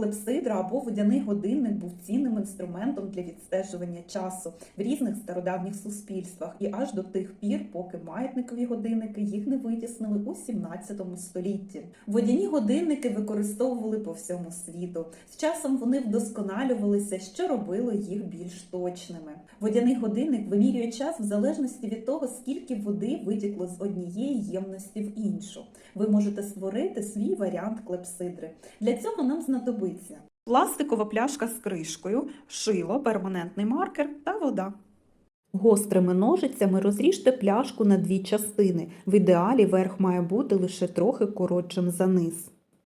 Клепсидра або водяний годинник був цінним інструментом для відстежування часу в різних стародавніх суспільствах і аж до тих пір, поки маятникові годинники їх не витіснили у 17 столітті. Водяні годинники використовували по всьому світу. З часом вони вдосконалювалися, що робило їх більш точними. Водяний годинник вимірює час в залежності від того, скільки води витікло з однієї ємності в іншу. Ви можете створити свій варіант клепсидри. Для цього нам знадобиться пластикова пляшка з кришкою, шило, перманентний маркер та вода. Гострими ножицями розріжте пляшку на дві частини. В ідеалі верх має бути лише трохи коротшим за низ.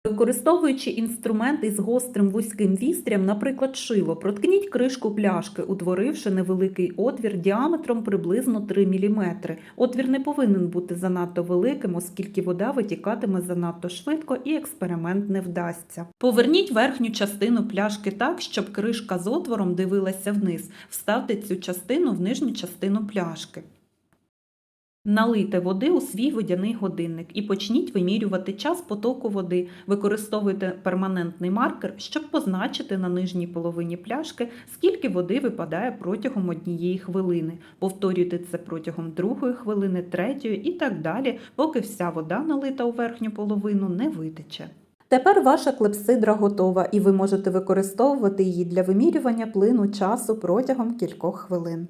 Використовуючи інструмент із гострим вузьким вістрям, наприклад, шило, проткніть кришку пляшки, утворивши невеликий отвір діаметром приблизно 3 мм. Отвір не повинен бути занадто великим, оскільки вода витікатиме занадто швидко і експеримент не вдасться. Поверніть верхню частину пляшки так, щоб кришка з отвором дивилася вниз. Вставте цю частину в нижню частину пляшки. Налийте води у свій водяний годинник і почніть вимірювати час потоку води. Використовуйте перманентний маркер, щоб позначити на нижній половині пляшки, скільки води випадає протягом однієї хвилини. Повторюйте це протягом другої хвилини, третьої і так далі, поки вся вода, налита у верхню половину, не витече. Тепер ваша клепсидра готова, і ви можете використовувати її для вимірювання плину часу протягом кількох хвилин.